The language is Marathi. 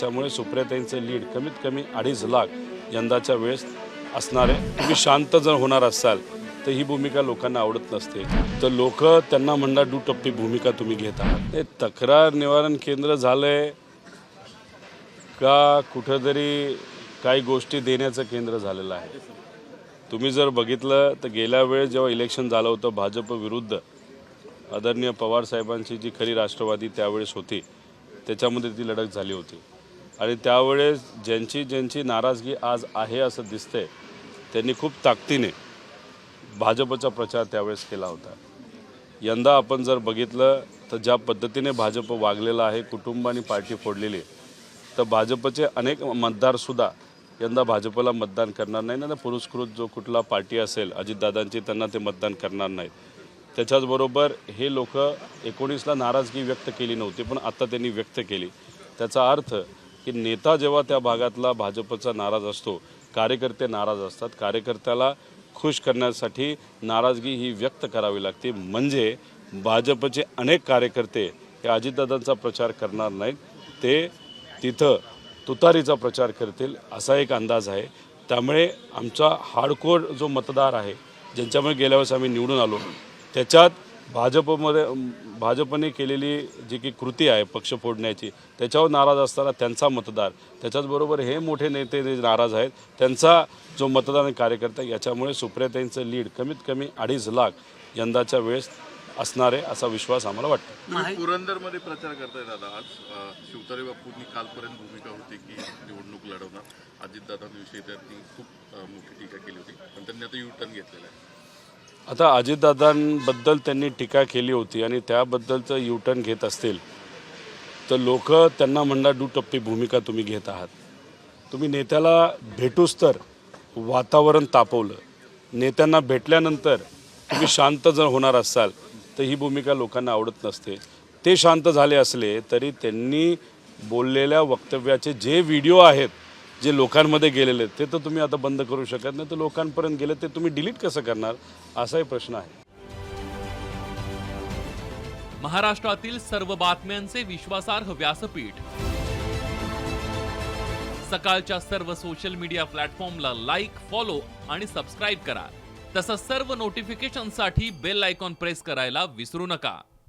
त्यामुळे सुप्रियाताईंचे लीड कमीत कमी अडीच लाख यंदाच्या वेळेस असणार आहे. तुम्ही शांत जर होणार असाल तर ही भूमिका लोकांना आवडत नसते. तर लोक त्यांना म्हणणार दुटप्पी भूमिका तुम्ही घेत आहात. ते तक्रार निवारण केंद्र झालंय का? कुठंतरी काही गोष्टी देण्याचं केंद्र झालेलं आहे. तुम्ही जर बघितलं तर गेल्या वेळेस जेव्हा इलेक्शन झालं होतं भाजप विरुद्ध आदरणीय पवार साहेबांची जी खरी राष्ट्रवादी त्यावेळेस होती त्याच्यामध्ये ती लढत झाली होती. आणि त्यावेळेस ज्यांची ज्यांची नाराजगी आज आहे असं दिसते त्यांनी खूप ताकदीने भाजपचा प्रचार त्यावेळेस केला होता. यंदा आपण जर बघितलं तर ज्या पद्धतीने भाजप वागलेला आहे कुटुंब आणि पार्टी फोडलेली तर भाजपचे अनेक मतदारसुद्धा यंदा भाजपला मतदान करणार नाही ना तर पुरस्कृत जो कुठला पार्टी असेल अजितदादांची त्यांना ते मतदान करणार नाहीत. त्याच्याचबरोबर हे लोक एकोणीसला नाराजगी व्यक्त केली नव्हती पण आत्ता त्यांनी व्यक्त केली. त्याचा अर्थ की नेता जेव्हा त्या भागातला भाजपचा नाराज असतो कार्यकर्ते नाराज असतात कार्यकर्त्याला खुश करण्यासाठी नाराजगी ही व्यक्त करावी लागते. म्हणजे भाजपचे अनेक कार्यकर्ते हे अजितदादांचा प्रचार करणार नाहीत. ते तिथं तुतारीचा प्रचार करतील असा एक अंदाज आहे. त्यामुळे आमचा हार्डकोर जो मतदार आहे ज्यांच्यामुळे गेल्या वेळेस आम्ही निवडून आलो त्याच्यात भाजपमध्ये भाजपने केलेली जी की कृती आहे पक्ष फोडण्याची त्याच्यावर नाराज असताना त्यांचा मतदार त्याच्याचबरोबर हे मोठे नेते जे नाराज आहेत त्यांचा जो मतदान आणि कार्यकर्ता याच्यामुळे सुप्रियाताईंचं लीड कमीत कमी अडीच लाख यंदाच्या वेळेस असणार आहे असा विश्वास आम्हाला वाटतो. पुरंदरमध्ये प्रचार करताय दादा आज. शिवतारे बापूंनी कालपर्यंत भूमिका होती की निवडणूक लढवणार. अजितदादांविषयी त्यांनी खूप मोठी टीका केली होती. पण त्यांनी आता यू टर्न घेतलेला आहे. आता अजितदादांबद्दल त्यांनी टीका केली होती आणि त्याबद्दलचं युटर्न घेत असतील तर लोक त्यांना म्हणणार दुटप्पी भूमिका तुम्ही घेत आहात. तुम्ही नेत्याला भेटूच तर वातावरण तापवलं. नेत्यांना भेटल्यानंतर तुम्ही शांत जर होणार असाल तर ही भूमिका लोकांना आवडत नसते. ते शांत झाले असले तरी त्यांनी बोललेल्या वक्तव्याचे जे व्हिडिओ आहेत जे लोकांमध्ये गेलेले आहेत ते तर तुम्ही आता बंद करू शकत नाही तर लोकांपर्यंत गेले ते तुम्ही डिलीट कसं करणार? असाही प्रश्न आहे. महाराष्ट्रातील सर्व बातम्यांचे विश्वासार्ह व्यासपीठ. सकाळच्या सर्व सोशल मीडिया प्लॅटफॉर्मला लाईक फॉलो आणि सबस्क्राईब करा. तसंच सर्व नोटिफिकेशनसाठी बेल आयकॉन प्रेस करायला विसरू नका.